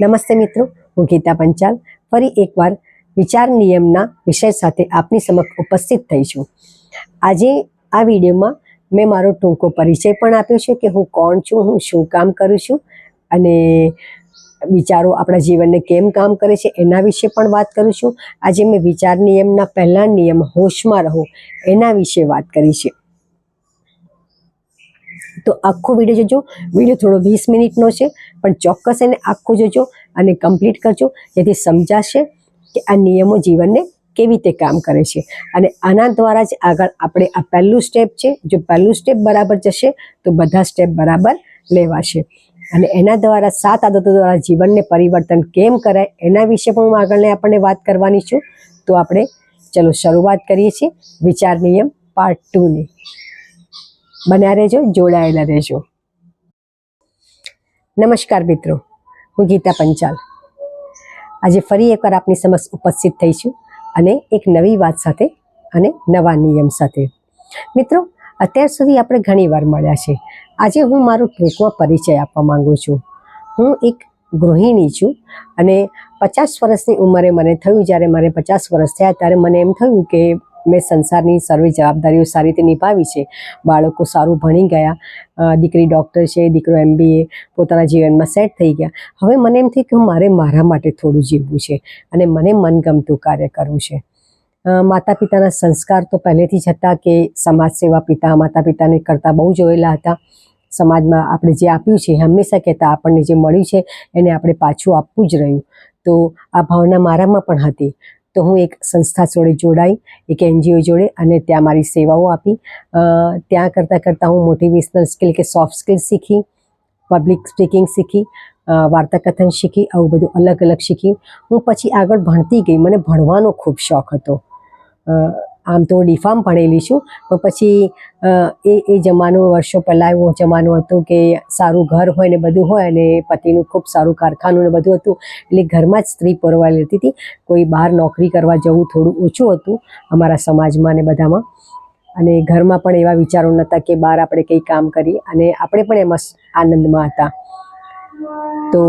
નમસ્તે મિત્રો, હું ગીતા પંચાલ. ફરી એકવાર વિચાર નિયમના વિષય સાથે આપની સમક્ષ ઉપસ્થિત થઈ છું. આજે આ વિડીયોમાં મેં મારો ટૂંકો પરિચય પણ આપ્યો છે કે હું કોણ છું, હું શું કામ કરું છું અને વિચારો આપણા જીવનને કેમ કામ કરે છે એના વિશે પણ વાત કરું છું. આજે મેં વિચાર નિયમના પહેલા નિયમ હોશમાં રહો એના વિશે વાત કરી છે. તો આખો વીડિયો જોજો. વીડિયો થોડો વીસ મિનિટનો છે, પણ ચોક્કસ એને આખો જોજો અને કમ્પ્લીટ કરજો. જેથી સમજાશે કે આ નિયમો જીવનને કેવી રીતે કામ કરે છે. અને આના દ્વારા જ આગળ આપણે આ પહેલું સ્ટેપ છે, જો પહેલું સ્ટેપ બરાબર જશે, તો બધા સ્ટેપ બરાબર લેવાશે. અને એના દ્વારા સાત આદતો દ્વારા જીવનને પરિવર્તન કેમ કરાય, એના વિશે પણ હું આગળને આપણને વાત કરવાની છું. તો આપણે ચલો શરૂઆત કરીએ છીએ વિચાર નિયમ પાર્ટ ટુની બન્યા રહેજો જોડાયેલા રહેજો. નમસ્કાર મિત્રો, હું ગીતા પંચાલ. આજે ફરી એકવાર આપની સમક્ષ ઉપસ્થિત થઈ છું અને એક નવી વાત સાથે અને નવા નિયમ સાથે. મિત્રો, અત્યાર સુધી આપણે ઘણી વાર મળ્યા છે. આજે હું મારો ટૂંકમાં પરિચય આપવા માંગુ છું. હું એક ગૃહિણી છું અને પચાસ વર્ષની ઉંમરે મને થયું, જ્યારે મારે પચાસ વર્ષ થયા, ત્યારે મને એમ થયું કે મેં સંસારની સર્વે જવાબદારીઓ સારી રીતે નિભાવી છે. બાળકો સારું ભણી ગયા. દીકરી ડૉક્ટર છે, દીકરો એમબીએ, પોતાના જીવનમાં સેટ થઈ ગયા. હવે મને એમ થયું કે મારે મારા માટે થોડું જીવવું છે અને મને મનગમતું કાર્ય કરવું છે. માતા પિતાના સંસ્કાર તો પહેલેથી જ હતા કે સમાજ સેવા પિતા માતા પિતાને કરતાં બહુ જોયેલા હતા. સમાજમાં આપણે જે આપ્યું છે, હંમેશા કહેતા આપણને જે મળ્યું છે એને આપણે પાછું આપવું જ રહ્યું. તો આ ભાવના મારામાં પણ હતી. તો હું એક સંસ્થા જોડે જોડાઈ, એક એનજીઓ જોડે અને ત્યાં મારી સેવાઓ આપી. ત્યાં કરતાં કરતાં હું મોટિવેશનલ સ્કિલ કે સોફ્ટ સ્કિલ શીખી પબ્લિક સ્પીકિંગ શીખી વાર્તા વાર્તાકથન શીખી, આવું બધું અલગ અલગ શીખી. હું પછી આગળ ભણતી ગઈ. મને ભણવાનો ખૂબ શોખ હતો. આમ તો ડીફામ ભણેલી છું, પણ પછી એ એ જમાનો વર્ષો પહેલાં એવો જમાનો હતો કે સારું ઘર હોય ને બધું હોય અને પતિનું ખૂબ સારું કારખાનું ને બધું હતું, એટલે ઘરમાં જ સ્ત્રી પરવાઈ લેતી હતી. કોઈ બહાર નોકરી કરવા જવું થોડું ઓછું હતું અમારા સમાજમાં ને બધામાં. અને ઘરમાં પણ એવા વિચારો નહોતા કે બહાર આપણે કંઈ કામ કરીએ અને આપણે પણ એમાં આનંદમાં હતા. તો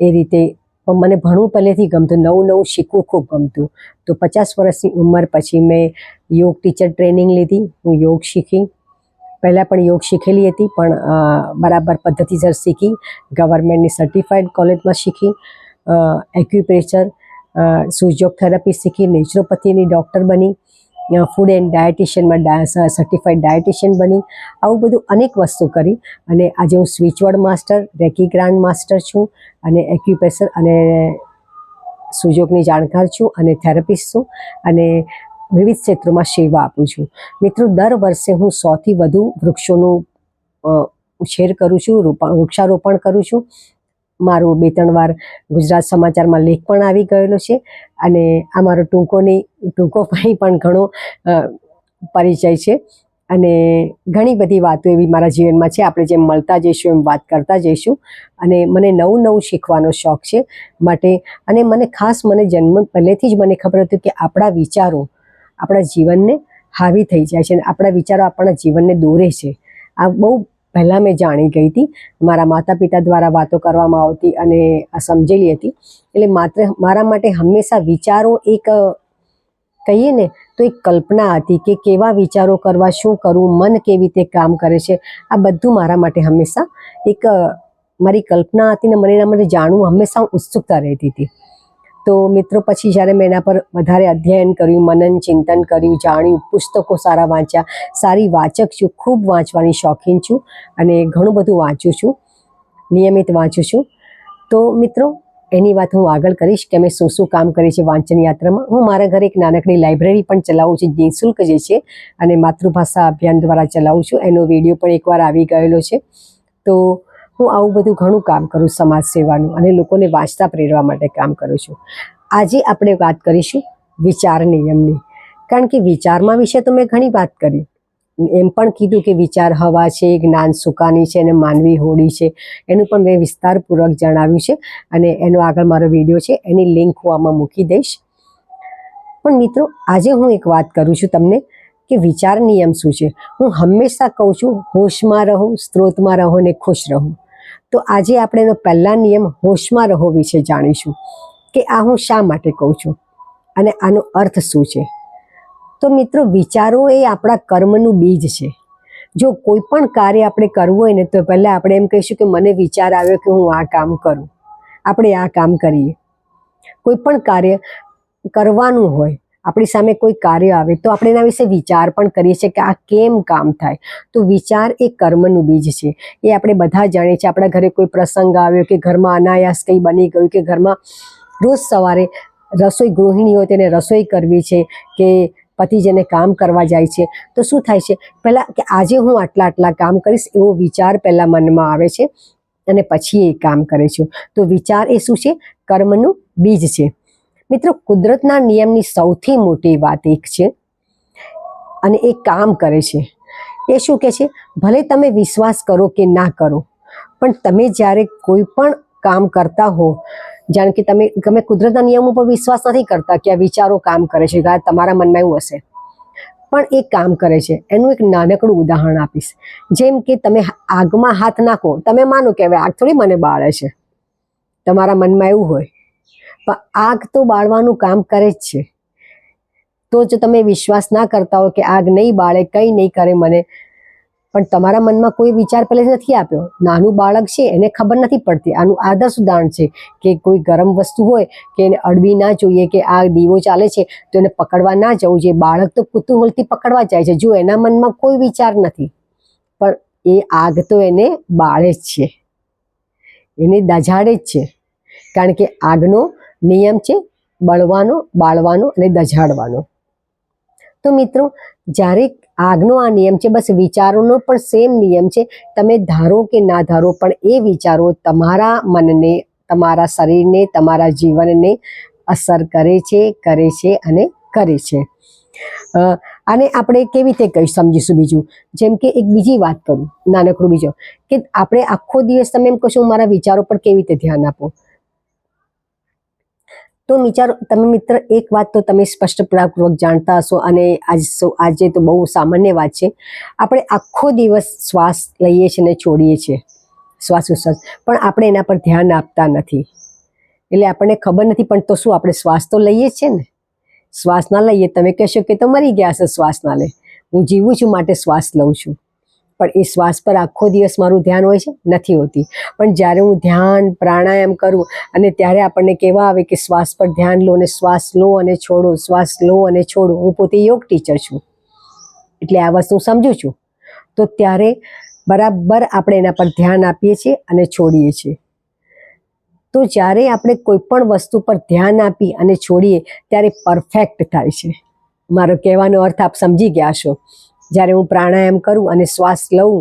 એ રીતે પણ મને ભણવું પહેલેથી ગમતું, નવું નવું શીખવું ખૂબ ગમતું. તો પચાસ વર્ષની ઉંમર પછી મેં યોગ ટીચર ટ્રેનિંગ લીધી. હું યોગ શીખી. પહેલાં પણ યોગ શીખેલી હતી, પણ બરાબર પદ્ધતિસર શીખી. ગવર્મેન્ટની સર્ટિફાઈડ કોલેજમાં શીખી. એક્યુપ્રેશર સુજોગ થેરપી શીખી. નેચરોપથીની ડૉક્ટર બની. ફૂડ એન્ડ ડાયટિશિયનમાં સર્ટિફાઈડ ડાયટિશિયન બની. આવું બધું અનેક વસ્તુ કરી અને આજે હું switchword master reiki grand master છું અને એક્યુપ્રેશર અને સુજોગની જાણકાર છું અને થેરપિસ્ટ છું અને વિવિધ ક્ષેત્રોમાં સેવા આપું છું. મિત્રો, દર વર્ષે હું સોથી વધુ વૃક્ષોનું ઉછેર કરું છું વૃક્ષારોપણ કરું છું. મારું બે ત્રણ વાર ગુજરાત સમાચારમાં લેખ પણ આવી ગયેલો છે. અને આ મારો ટૂંકોની ટૂંકો પણ ઘણો પરિચય છે. અને ઘણી બધી વાતો એવી મારા જીવનમાં છે. આપણે જેમ મળતા જઈશું એમ વાત કરતા જઈશું. અને મને નવું નવું શીખવાનો શોખ છે માટે, અને મને ખાસ મને જન્મ, પહેલેથી જ મને ખબર હતી કે આપણા વિચારો આપણા જીવનને હાવી થઈ જાય છે અને આપણા વિચારો આપણા જીવનને દોરે છે. આ બહુ પહેલાં મેં જાણી ગઈ હતી. મારા માતા પિતા દ્વારા વાતો કરવામાં આવતી અને સમજેલી હતી. એટલે માત્ર મારા માટે હંમેશા વિચારો એક કહીએ ને, તો એક કલ્પના હતી કે કેવા વિચારો કરવા, શું કરવું, મન કેવી રીતે કામ કરે છે. આ બધું મારા માટે હંમેશા એક મારી કલ્પના હતી ને મને એના માટે જાણવું હંમેશા ઉત્સુકતા રહેતી હતી. તો મિત્રો, પછી જ્યારે મેં એના પર વધારે અધ્યયન કર્યું, મનન ચિંતન કર્યું, જાણ્યું, પુસ્તકો સારા વાંચ્યા, સારી વાચક છું, ખૂબ વાંચવાની શોખીન છું અને ઘણું બધું વાંચું છું, નિયમિત વાંચું છું. તો મિત્રો, એની વાત હું આગળ કરીશ કે અમે શું શું કામ કરીએ છીએ વાંચન યાત્રામાં. હું મારા ઘરે એક નાનકડી લાઇબ્રેરી પણ ચલાવું છું નિઃશુલ્ક જે છે અને માતૃભાષા અભિયાન દ્વારા ચલાવું છું. એનો વીડિયો પણ એકવાર આવી ગયેલો છે. તો હું આવું બધું ઘણું કામ કરું સમાજ સેવાનું અને લોકોને વાંચતા પ્રેરવા માટે કામ કરું છું. આજે આપણે વાત કરીશું વિચાર નિયમની. કારણ કે વિચારમાં વિશે તો મેં ઘણી વાત કરી. એમ પણ કીધું કે વિચાર હવા છે, જ્ઞાન સુકાની છે અને માનવી હોડી છે. એનું પણ મેં વિસ્તારપૂર્વક જણાવ્યું છે અને એનો આગળ મારો વીડિયો છે, એની લિંક હું આમાં મૂકી દઈશ. પણ મિત્રો, આજે હું એક વાત કરું છું તમને કે વિચાર નિયમ શું છે? હું હંમેશા કહું છું, હોશમાં રહો, સ્ત્રોતમાં રહો ને ખુશ રહો. તો આજે આપણે એનો પહેલા નિયમ હોશમાં રહો વિશે જાણીશું કે આ હું શા માટે કહું છું અને આનો અર્થ શું છે. તો મિત્રો, વિચારો એ આપણા કર્મનું બીજ છે. જો કોઈ પણ કાર્ય આપણે કરવું હોય ને, તો પહેલાં આપણે એમ કહીશું કે મને વિચાર આવ્યો કે હું આ કામ કરું. આપણે આ કામ કરીએ. કોઈ પણ કાર્ય કરવાનું હોય આપણી સામે કોઈ કાર્ય આવે તો આપણે એના વિશે વિચાર પણ કરીએ છીએ કે આ કેમ કામ થાય. તો વિચાર એ કર્મનું બીજ છે. એ આપણે બધા જાણીએ છીએ. આપણા ઘરે કોઈ પ્રસંગ આવ્યો કે ઘરમાં અનાયાસ કંઈ બની ગયું કે ઘરમાં રોજ સવારે રસોઈ ગૃહિણી હોય તેને રસોઈ કરવી છે કે પતિ જેને કામ કરવા જાય છે. તો શું થાય છે? પહેલાં કે આજે હું આટલા આટલા કામ કરીશ એવો વિચાર પહેલાં મનમાં આવે છે અને પછી એ કામ કરે છે. તો વિચાર એ શું છે? કર્મનું બીજ છે. મિત્રો, કુદરતના નિયમની સૌથી મોટી વાત એક છે અને એ કામ કરે છે. એ શું કહે છે? ભલે તમે વિશ્વાસ કરો કે ના કરો, પણ તમે જ્યારે કોઈ પણ કામ કરતા હો, જાણ કે તમે તમે કુદરતના નિયમો પર વિશ્વાસ નથી કરતા કે આ વિચારો કામ કરે છે કે તમારા મનમાં એવું હશે. પણ એ કામ કરે છે. એનું એક નાનકડું ઉદાહરણ આપીશ. જેમ કે તમે આગમાં હાથ નાખો, તમે માનો કે હવે આગ થોડી મને બાળે છે. તમારા મનમાં એવું હોય પણ આગ તો બાળવાનું કામ કરે જ છે. તો જો તમે વિશ્વાસ ના કરતા હો કે આગ નહીં બાળે, કંઈ નહીં કરે મને. પણ તમારા મનમાં કોઈ વિચાર પહેલેથી નથી આપ્યો? નાનું બાળક છે, એને ખબર નથી પડતી. આનું આદર્શ ઉદાહરણ છે કે કોઈ ગરમ વસ્તુ હોય કે એને અડવી ના જોઈએ કે આ દીવો ચાલે છે, તો એને પકડવા ના જવું જોઈએ. બાળક તો કુતૂહલથી પકડવા જાય છે. જો એના મનમાં કોઈ વિચાર નથી, પણ એ આગ તો એને બાળે જ છે. એને દજાડે જ છે. કારણ કે આગનો નિયમ છે બળવાનો, બાળવાનો અને દજાડવાનો તો મિત્રો, જ્યારે આગનો આ નિયમ છે, બસ વિચારોનો પણ સેમ નિયમ છે. તમે ધારો કે ના ધારો, પણ એ વિચારો તમારા મનને, તમારા શરીરને, તમારા જીવનને અસર કરે છે કરે છે અને કરે છે. અને આપણે કેવી રીતે કહી સમજીશું બીજું? જેમ કે એક બીજી વાત કરું, નાનકડું બીજો, કે આપણે આખો દિવસ તમે એમ કહેશો મારા વિચારો પર કેવી રીતે ધ્યાન આપો? તો વિચારો, તમે મિત્ર, એક વાત તો તમે સ્પષ્ટપૂર્વક જાણતા હશો અને આજ આજે તો બહુ સામાન્ય વાત છે. આપણે આખો દિવસ શ્વાસ લઈએ છીએ અને છોડીએ છીએ. શ્વાસોશ્વાસ પણ આપણે એના પર ધ્યાન આપતા નથી. એટલે આપણને ખબર નથી, પણ તો શું આપણે શ્વાસ તો લઈએ છીએ ને? શ્વાસ ના લઈએ, તમે કહેશો કે તો મરી ગયા હશે, શ્વાસ ના લે. હું જીવું છું, માટે શ્વાસ લઉં છું. પણ એ શ્વાસ પર આખો દિવસ મારું ધ્યાન હોય છે, નથી હોતી. પણ જ્યારે હું ધ્યાન, પ્રાણાયામ કરું અને ત્યારે આપણને કહેવા આવે કે શ્વાસ પર ધ્યાન લો અને શ્વાસ લો અને છોડો, શ્વાસ લો અને છોડો. હું પોતે યોગ ટીચર છું. એટલે આ વસ્તુ સમજું છું. તો ત્યારે બરાબર આપણે એના પર ધ્યાન આપીએ છીએ અને છોડીએ છીએ. તો જ્યારે આપણે કોઈ પણ વસ્તુ પર ધ્યાન આપી અને છોડીએ, ત્યારે પરફેક્ટ થાય છે. મારો કહેવાનો અર્થ આપ સમજી ગયા છો જ્યારે હું પ્રાણાયામ કરું અને શ્વાસ લઉં,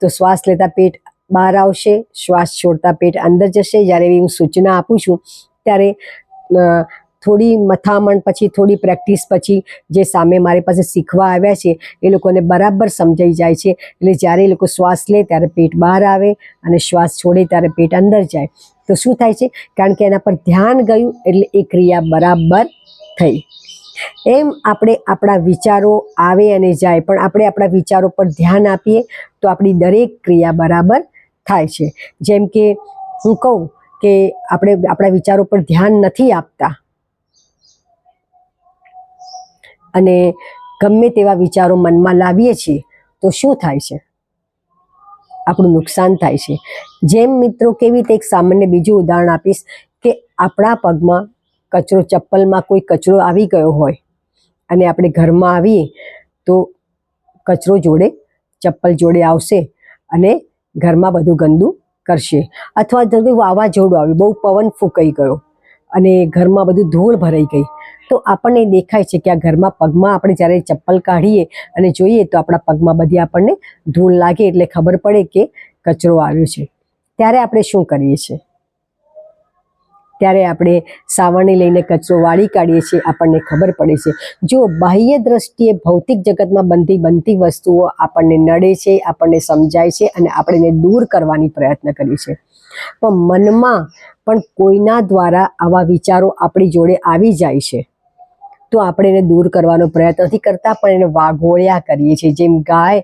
તો શ્વાસ લેતા પેટ બહાર આવશે, શ્વાસ છોડતા પેટ અંદર જશે. જ્યારે એવી હું સૂચના આપું છું, ત્યારે થોડી મથામણ પછી, થોડી પ્રેક્ટિસ પછી, જે સામે મારી પાસે શીખવા આવ્યા છે, એ લોકોને બરાબર સમજાઈ જાય છે. એટલે જ્યારે એ લોકો શ્વાસ લે, ત્યારે પેટ બહાર આવે અને શ્વાસ છોડે, ત્યારે પેટ અંદર જાય. તો શું થાય છે? કારણ કે એના પર ધ્યાન ગયું, એટલે એ ક્રિયા બરાબર થઈ. એમ આપણે આપણા વિચારો આવે અને જાય, પણ આપણે આપણા વિચારો પર ધ્યાન આપીએ તો આપણી દરેક ક્રિયા બરાબર થાય છે. જેમ કે હું કહું કે આપણે આપણા વિચારો પર ધ્યાન નથી આપતા. અને ગમે તેવા વિચારો મનમાં લાવીએ છીએ તો શું થાય છે? આપણું નુકસાન થાય છે. જેમ મિત્રો, કેવી રીતે એક સામાન્ય બીજું ઉદાહરણ આપીશ કે આપણા પગમાં કચરો ચપ્પલમાં કોઈ કચરો આવી ગયો હોય અને આપણે ઘરમાં આવીએ તો કચરો જોડે, ચપ્પલ જોડે આવશે અને ઘરમાં બધું ગંદુ કરશે. અથવા જો વાવાઝોડું આવ્યું, બહુ પવન ફૂંકાઈ ગયો અને ઘરમાં બધું ધૂળ ભરાઈ ગઈ, તો આપણને દેખાય છે કે આ ઘરમાં પગમાં આપણે જ્યારે ચપ્પલ કાઢીએ અને જોઈએ તો આપણા પગમાં બધી આપણને ધૂળ લાગે એટલે ખબર પડે કે કચરો આવ્યો છે. ત્યારે આપણે શું કરીએ છીએ? ત્યારે આપણે સાવરણી લઈને કચરો વાળી કાઢીએ છીએ, આપણને ખબર પડે છે. જો બાહ્ય દ્રષ્ટિએ ભૌતિક જગતમાં બનતી બનતી વસ્તુઓ આપણને નડે છે, આપણને સમજાય છે અને આપણે એને દૂર કરવાની પ્રયત્ન કરીએ છીએ. પણ મનમાં પણ કોઈના દ્વારા આવા વિચારો આપણી જોડે આવી જાય છે. તો આપણે એને દૂર કરવાનો પ્રયત્ન નથી કરતા, પણ એને વાઘોળ્યા કરીએ છીએ, જેમ ગાય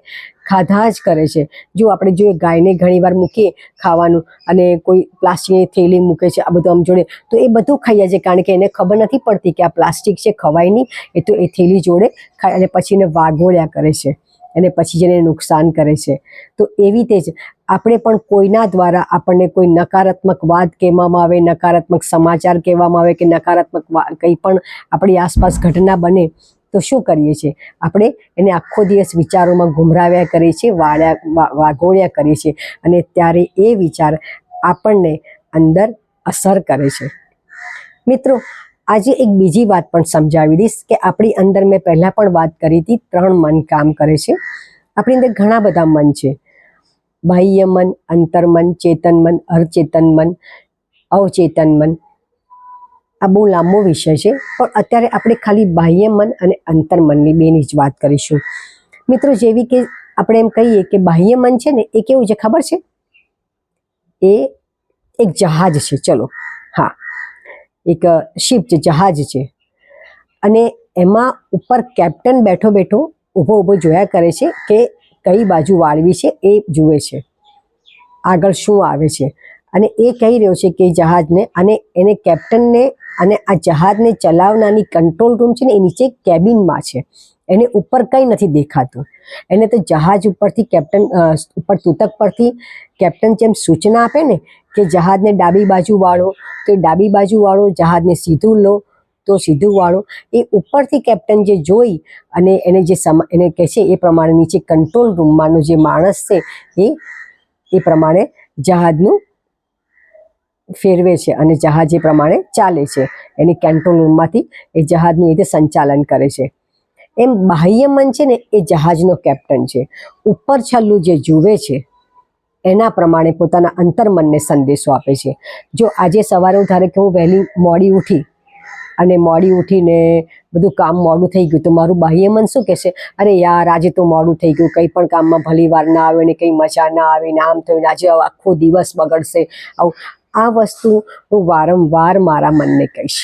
ખાધા જ કરે છે. જો આપણે જોઈએ ગાયને ઘણીવાર મૂકીએ ખાવાનું અને કોઈ પ્લાસ્ટિકની થેલી મૂકે છે, આ બધું આમ જોડે, તો એ બધું ખાઈ જાય છે, કારણ કે એને ખબર નથી પડતી કે આ પ્લાસ્ટિક છે ખવાય નહીં, એ તો એ થેલી જોડે ખાય અને પછી એને વાઘોળ્યા કરે છે. અને પછી જેને નુકસાન કરે છે. તો એવી રીતે જ આપણે પણ કોઈના દ્વારા આપણને કોઈ નકારાત્મક વાત કહેવામાં આવે, નકારાત્મક સમાચાર કહેવામાં આવે કે નકારાત્મક કંઈ પણ આપણી આસપાસ ઘટના બને, તો શું કરીએ છીએ? આપણે એને આખો દિવસ વિચારોમાં ગુમરાવ્યા કરીએ છીએ વાળ્યા વાગોળ્યા કરીએ છીએ અને ત્યારે એ વિચાર આપણને અંદર અસર કરે છે. મિત્રો આજે એક બીજી વાત પણ સમજાવી દઈશ કે આપણી અંદર મેં પહેલાં પણ વાત કરી હતી, ત્રણ મન કામ કરે છે. આપણી અંદર ઘણા બધા મન છે. બાહ્ય મન અંતર્મન ચેતન મન, અર્ચેતન મન, અવચેતન મન. આ બહુ લાંબો વિષય છે, પણ અત્યારે આપણે ખાલી બાહ્ય મન અને અંતર્મનની બેની જ વાત કરીશું. મિત્રો, જેવી કે આપણે એમ કહીએ કે બાહ્ય મન છે ને, એ કેવું છે ખબર છે? એ એક જહાજ છે, ચલો. એક શિપ છે, જહાજ છે. અને એમાં ઉપર કેપ્ટન બેઠો બેઠો ઊભો ઊભો જોયા કરે છે કે કઈ બાજુ વાળવી છે એ જુએ છે. આગળ શું આવે છે. અને એ કહી રહ્યો છે કે જહાજને અને એને કેપ્ટનને અને આ જહાજને ચલાવનારની કંટ્રોલ રૂમ છે ને એ નીચે કેબિનમાં છે. એને ઉપર કંઈ નથી દેખાતું. એને તો જહાજ ઉપરથી કેપ્ટન ઉપર તૂતક પરથી કેપ્ટન જેમ સૂચના આપે ને કે જહાજને ડાબી બાજુ વાળો, તો ડાબી બાજુ વાળો જહાજને સીધું લો, તો સીધું વાળો. એ ઉપરથી કેપ્ટન જે જોઈ અને એને જે સમ, એને કહે છે એ પ્રમાણે નીચે કંટ્રોલ રૂમમાંનો જે માણસ છે એ એ પ્રમાણે જહાજનું ફેરવે છે અને જહાજ એ પ્રમાણે ચાલે છે. એની કંટ્રોલ રૂમમાંથી એ જહાજનું એ રીતે સંચાલન કરે છે. એમ બાહ્ય મન છે ને એ જહાજનો કેપ્ટન છે. ઉપર છલ્લું જે જુએ છે, એના પ્રમાણે પોતાના અંતર્મનને સંદેશો આપે છે. જો આજે સવારે હું ધારે કે હું વહેલી મોડી ઉઠી અને મોડી ઉઠીને બધું કામ મોડું થઈ ગયું તો મારું બાહ્ય મન શું કહેશે? અરે યાર, આજે તો મોડું થઈ ગયું. કંઈ પણ કામમાં ભલી વાર ના આવે ને કંઈ મજા ના આવે ને આમ થયું આજે આખો દિવસ બગડશે. આવું આ વસ્તુ હું વારંવાર મારા મનને કહીશ.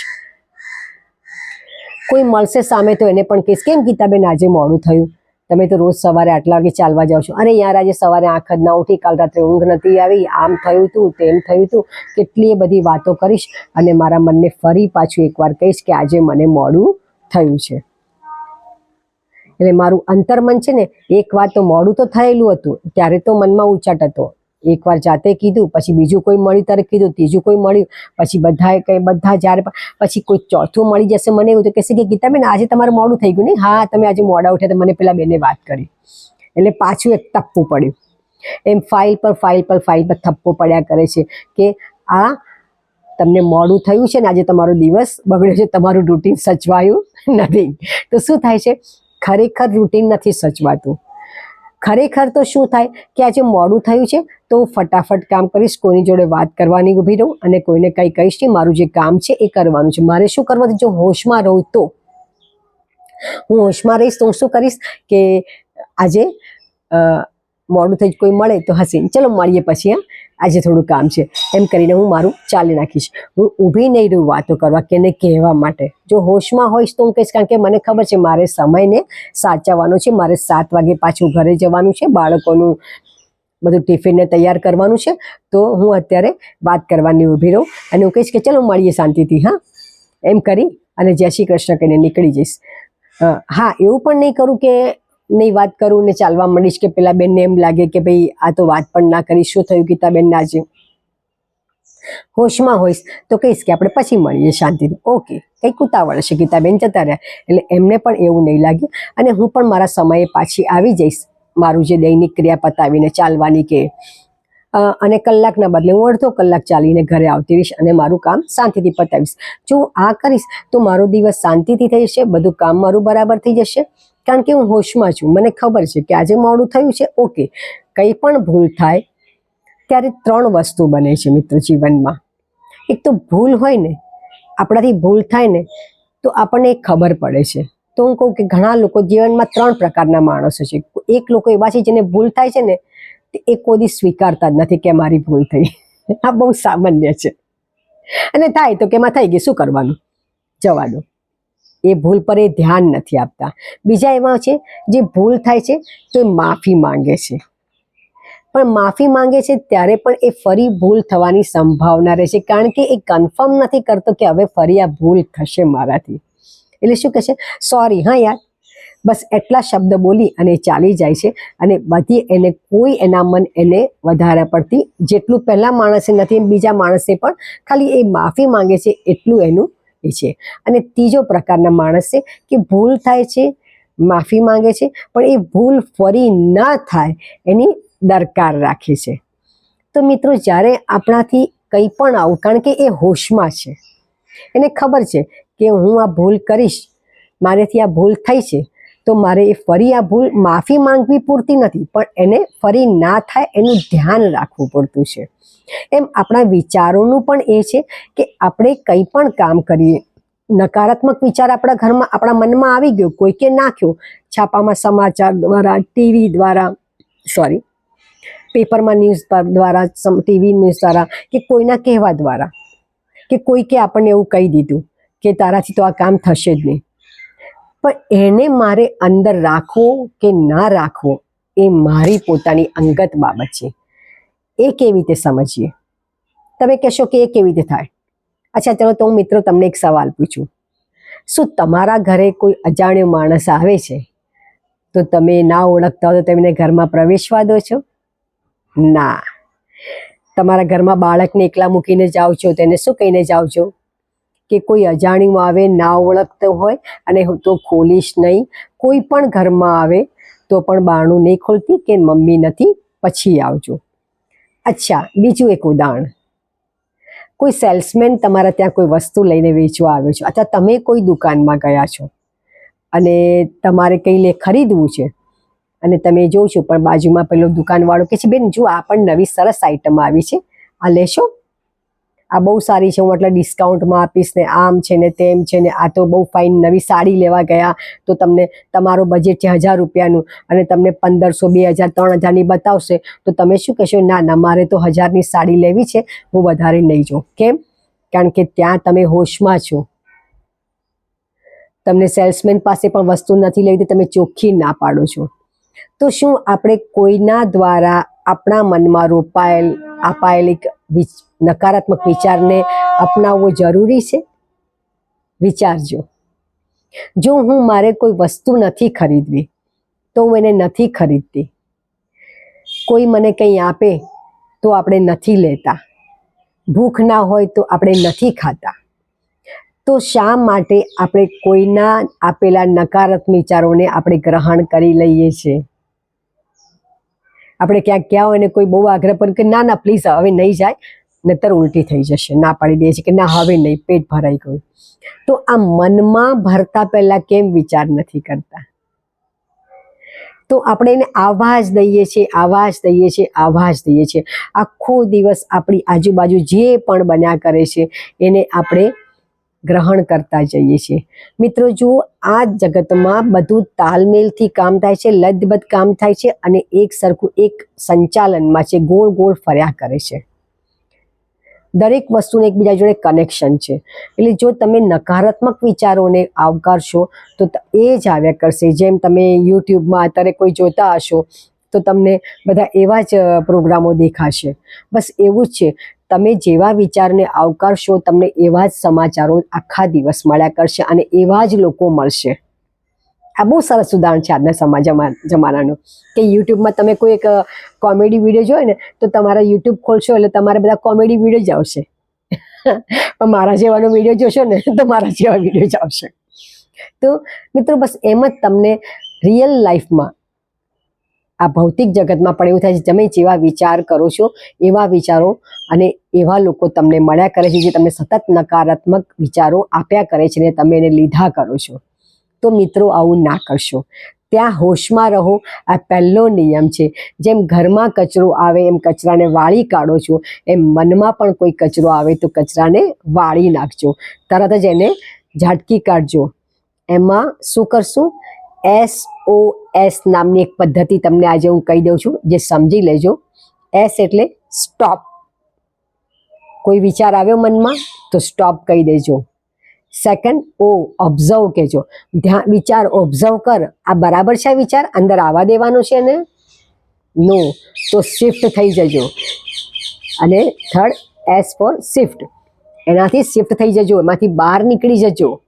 કોઈ મળશે સામે તો એને પણ કહીશ. કેમ ગીતાબેન આજે મોડું થયું? તમે તો રોજ સવારે આટલા વાગે ચાલવા જાઓ છો. અરે યાર, આજે સવારે આંખ જ ના ઉઠી, કાલ રાત્રે ઊંઘ નથી આવી. આમ થયું હતું તેમ થયું હતું કેટલી બધી વાતો કરીશ અને મારા મનને ફરી પાછું એકવાર કહીશ કે આજે મને મોડું થયું છે. એટલે મારું અંતર્મન છે ને, એક વાર તો મોડું તો થયેલું હતું, ત્યારે તો મનમાં ઉચાટ હતો. એકવાર જાતે કીધું, પછી બીજું કોઈ મળ્યું ત્યારે કીધું, ત્રીજું કોઈ મળ્યું, પછી બધાએ કંઈ બધા જ્યારે પછી કોઈ ચોથું મળી જશે, મને એવું તો કહેશે કે ગીતાબેન, આજે તમારું મોડું થઈ ગયું નહીં? હા, તમે આજે મોડા ઉઠ્યા તો મને પેલા બેને વાત કરી. એટલે પાછું એક તપવું પડ્યું. એમ ફાઇલ પર ફાઇલ પર ફાઇલ પર થપ્પો પડ્યા કરે છે કે, આ, તમને મોડું થયું છે ને, આજે તમારો દિવસ બગડ્યો છે, તમારું રૂટીન સચવાયું નથી. તો શું થાય છે? ખરેખર રૂટીન નથી સચવાતું. ખરેખર તો શું થાય કે આજે મોડું થયું છે, તો હું ફટાફટ કામ કરીશ, કોઈની જોડે વાત કરવાની ઊભી રહું અને કોઈને કંઈ કહીશ નહીં, મારું જે કામ છે એ કરવાનું છે. મારે શું કરવાનું જો હોશમાં રહું તો, હું હોશમાં રહીશ તો હું શું કરીશ કે આજે મોડું થઈ કોઈ મળે તો હસીને. ચલો મળીએ પછી, હા? આજે થોડું કામ છે. એમ કરીને હું મારું ચાલી નાખીશ. હું ઊભી નહીં રહું વાતો કરવા કે એને કહેવા માટે. જો હોશમાં હોઈશ તો હું કહીશ, કારણ કે મને ખબર છે મારે સમયને સાચવવાનો છે, મારે સાત વાગે પાછું ઘરે જવાનું છે, બાળકોનું બધું ટિફિનને તૈયાર કરવાનું છે, તો હું અત્યારે વાત કરવાની ઊભી રહું અને હું કહીશ કે ચલો મળીએ શાંતિથી, હા? એમ કરી અને જય શ્રી કૃષ્ણ કહીને નીકળી જઈશ. હા, એવું પણ નહીં કરું કે નહીં વાત કરું ને ચાલવા માંડીશ કે પેલા બેનને એમ લાગે કે ભાઈ આ તો વાત પણ ના કરી. શું થયું ગીતાબેનને આજે? હોશમાં હોઈશ. તો કહીશ કે આપણે પછી મળીએ શાંતિથી. ઓકે. કંઈક ઉતાવળ હશે ગીતાબેન જતા રહ્યા. એટલે એમને પણ એવું નહીં લાગ્યું. અને હું પણ મારા સમયે પાછી આવી જઈશ. મારું જે દૈનિક ક્રિયા પતાવીને ચાલવાની કે અને કલાકના બદલે હું અડધો કલાક ચાલીને ઘરે આવતી રહીશ અને મારું કામ શાંતિથી પતાવીશ. જો આ કરીશ તો મારો દિવસ શાંતિથી થઈ જશે, બધું કામ મારું બરાબર થઈ જશે. કારણ કે હું હોશમાં છું. મને ખબર છે કે આજે મોડું થયું છે. ઓકે. કંઈ પણ ભૂલ થાય, ત્યારે ત્રણ વસ્તુ બને છે મિત્રો જીવનમાં. એક તો ભૂલ હોય ને, આપણાથી ભૂલ થાય ને, તો આપણને ખબર પડે છે. તો હું કહું કે ઘણા લોકો જીવનમાં ત્રણ પ્રકારના માણસો છે. એક લોકો એવા છે જેને ભૂલ થાય છે ને એ કોઈ સ્વીકારતા જ નથી કે મારી ભૂલ થઈ. આ બહુ સામાન્ય છે. અને થાય તો કે એમાં થઈ ગઈ. શું કરવાનું? જવા દો. એ ભૂલ પર એ ધ્યાન નથી આપતા. બીજા એવા છે, જે ભૂલ થાય છે, તો એ માફી માંગે છે. પણ માફી માંગે છે ત્યારે પણ એ ફરી ભૂલ થવાની સંભાવના રહેશે કારણ કે એ કન્ફર્મ નથી કરતો કે હવે ફરી આ ભૂલ થશે મારાથી. એટલે શું કહેશે સોરી હા યાર. બસ એટલા શબ્દ બોલી અને ચાલી જાય છે અને બધી એને, કોઈ એના મન એને વધારે પડતી, જેટલું પહેલા માણસે નથી, બીજા માણસે પણ ખાલી એ માફી માંગે છે, એટલું એનું એ છે. અને ત્રીજો પ્રકારના માણસ છે કે ભૂલ થાય છે, માફી માંગે છે, પણ એ ભૂલ ફરી ન થાય એની દરકાર રાખે છે. તો મિત્રો, જ્યારે આપણાથી કંઈ પણ આવું, કારણ કે એ હોશમાં છે. એને ખબર છે કે હું આ ભૂલ કરીશ, મારેથી આ ભૂલ થઈ છે, તો મારે એ ફરી આ ભૂલ, માફી માંગવી પૂરતી નથી, પણ એને ફરી ના થાય એનું ધ્યાન રાખવું પડતું છે. એમ આપણા વિચારોનું પણ એ છે કે આપણે કંઈ પણ કામ કરીએ. નકારાત્મક વિચાર આપણા ઘરમાં, આપણા મનમાં આવી ગયો કોઈકે નાખ્યો, છાપામાં સમાચાર દ્વારા, ટીવી દ્વારા સોરી પેપરમાં ન્યૂઝ દ્વારા ટીવી ન્યૂઝ દ્વારા, કે કોઈના કહેવા દ્વારા, કે કોઈકે આપણને એવું કહી દીધું કે તારાથી તો આ કામ થશે જ નહીં. પણ એને મારે અંદર રાખવો કે ના રાખવો એ મારી પોતાની અંગત બાબત છે. એ કેવી રીતે સમજીએ? તમે કહેશો કે એ કેવી રીતે થાય? અચ્છા, ચલો તો હું મિત્રો તમને એક સવાલ પૂછું. શું તમારા ઘરે કોઈ અજાણ્યો માણસ આવે છે? તો તમે ના ઓળખતા હો તો તેમને ઘરમાં પ્રવેશવા દો છો? ના. તમારા ઘરમાં બાળકને એકલા મૂકીને જાઓ છો, તેને શું કહીને જાઓ છો? કે કોઈ અજાણ્યું આવે, ના ઓળખતો હોય અને હું તો ખોલીશ નહીં. કોઈ પણ ઘરમાં આવે તો પણ બારણું નહીં ખોલતી કે મમ્મી નથી, પછી આવજો. અચ્છા, બીજું એક ઉદાહરણ. કોઈ સેલ્સમેન તમારા ત્યાં કોઈ વસ્તુ લઈને વેચવા આવ્યો છે, અથવા તમે કોઈ દુકાનમાં ગયા છો, અને તમારે કંઈ લે ખરીદવું છે, અને તમે જોઉં છો પણ બાજુમાં પેલો દુકાનવાળો કે છે, બેન, જો આ પણ નવી સરસ આઈટમ આવી છે, આ લેશો? આ બહુ સારી છે. હું એટલે ડિસ્કાઉન્ટમાં આપીશ ને આમ છે ને તેમ છે ને આ તો બહુ ફાઇન નવી સાડી લેવા ગયા. તો તમને તમારો બજેટ છે હજાર રૂપિયાનું અને તમને પંદરસો, બે હજાર, ત્રણ હજારની બતાવશે. તો તમે શું કહેશો? ના ના, મારે તો હજારની સાડી લેવી છે. હું વધારે નહીં જોઉં. કેમ? કારણ કે ત્યાં તમે હોશમાં છો. તમને સેલ્સમેન પાસે પણ વસ્તુ નથી લેવી તમે ચોખ્ખી ના પાડો છો. તો શું આપણે કોઈના દ્વારા આપણા મનમાં રોપાયેલ, અપાયેલી નકારાત્મક વિચારને અપનાવવો જરૂરી છે? વિચારજો. જો હું મારે કોઈ વસ્તુ નથી ખરીદવી, તો હું એને નથી ખરીદતી. કોઈ મને કંઈ આપે, તો આપણે નથી લેતા. ભૂખ ના હોય, તો આપણે નથી ખાતા. તો શા માટે આપણે કોઈના આપેલા નકારાત્મક વિચારોને આપણે ગ્રહણ કરી લઈએ છીએ? આપણે ક્યાંક ગયા હોય ને કોઈ બહુ આગ્રહ પણ કે ના ના પ્લીઝ હવે નહીં જાય નતર ઉલટી થઈ જશે. ના પાડી દે છે કે ના, હવે નહીં, પેટ ભરાઈ ગયું. તો આ મનમાં ભરતા પહેલા કેમ વિચાર નથી કરતા? તો આપણે એને આવાજ દઈએ છીએ, આવાજ દઈએ છીએ, આવાજ દઈએ છીએ. આખો દિવસ આપણી આજુબાજુ જે પણ બન્યા કરે છે, એને આપણે ગ્રહણ કરતા જઈએ છીએ. મિત્રો, જો આ જગતમાં બધું તાલમેલથી કામ થાય છે, લદબદ કામ થાય છે અને એક સરખું એક સંચાલનમાં છે, ગોળ ગોળ ફર્યા કરે છે. દરેક વસ્તુને એકબીજા જોડે કનેક્શન છે. એટલે જો તમે નકારાત્મક વિચારોને આવકારશો તો એ જ આવ્યા કરશે. જેમ તમે યુટ્યુબમાં અત્યારે કોઈ જોતા હશો, તો તમને બધા એવા જ પ્રોગ્રામો દેખાશે. બસ એવું જ છે. તમે જેવા વિચારને આવકારશો, તમને એવા જ સમાચારો આખા દિવસ મળ્યા કરશે અને એવા જ લોકો મળશે. આ બહુ સરસ ઉદાહરણ છે આજના સમાજમાં, જમાનાનું. કે યુટ્યુબમાં તમે કોઈ એક કોમેડી વીડિયો જોયો ને, તો તમારા યુટ્યુબ ખોલશો એટલે તમારે બધા કોમેડી વીડિયો જ આવશે. પણ મારા જેવાનો વીડિયો જોશો ને, તો મારા જેવા વીડિયો જ આવશે. તો મિત્રો બસ એમ જ તમને રિયલ લાઈફમાં આ ભૌતિક જગતમાં પણ એવું થાય છે તમે જેવા વિચાર કરો છો, એવા વિચારો અને એવા લોકો તમને મળ્યા કરે છે, જે તમને સતત નકારાત્મક વિચારો આપ્યા કરે છે ને તમે એને લીધા કરો છો. તો મિત્રો, આવું ના કરશો. ત્યાં હોશમાં રહો. આ પહેલો નિયમ છે, જેમ ઘરમાં કચરો આવે, એમ કચરાને વાળી કાઢો છો, એમ મનમાં પણ કોઈ કચરો આવે તો કચરાને વાળી નાખજો. તરત જ એને ઝાટકી કાઢજો. એમાં શું કરશું? એસ ઓ એસ નામની એક પદ્ધતિ તમને આજે હું કહી દઉં છું, જે સમજી લેજો. એસ એટલે સ્ટોપ કોઈ વિચાર આવ્યો મનમાં, તો સ્ટોપ કહી દેજો. સેકન્ડ ઓ ઓબ્ઝર્વ કહેજો. ધ્યાન, વિચાર ઓબ્ઝર્વ કર. આ બરાબર છે વિચાર? અંદર આવવા દેવાનો છે ને નો તો શિફ્ટ થઈ જજો. અને થર્ડ એસ ફોર શિફ્ટ એનાથી શિફ્ટ થઈ જજો. એમાંથી બહાર નીકળી જજો.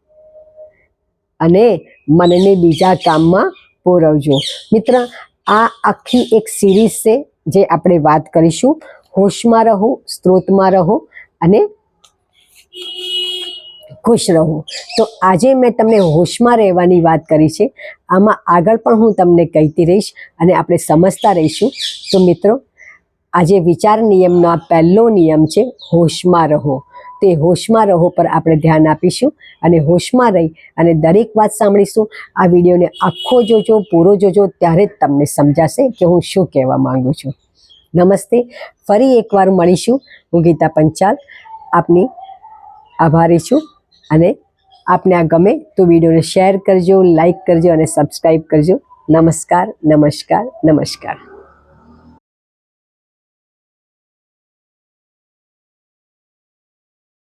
અને મનને બીજા કામમાં પોરવજો. મિત્ર, આ આખી એક સિરીઝ છે જે આપણે વાત કરીશું. હોશમાં રહો, સ્ત્રોતમાં રહો અને ખુશ રહો. તો આજે મેં તમને હોશમાં રહેવાની વાત કરી છે. આમાં આગળ પણ હું તમને કહેતી રહીશ અને આપણે સમજતા રહીશું. તો મિત્રો, આજે વિચાર નિયમનો આ પહેલો નિયમ છે, હોશમાં રહો. તે હોશમાં રહો પર આપણે ધ્યાન આપીશું અને હોશમાં રહી અને દરેક વાત સાંભળીશું. આ વિડીયોને આખો જોજો, પૂરો જોજો, ત્યારે જ તમને સમજાશે કે હું શું કહેવા માંગુ છું. નમસ્તે, ફરી એકવાર મળીશું હું ગીતા પંચાલ. આપની આભારી છું અને આપને આ ગમે તો વિડીયોને શેર કરજો, લાઈક કરજો અને સબસ્ક્રાઈબ કરજો. નમસ્કાર નમસ્કાર નમસ્કાર.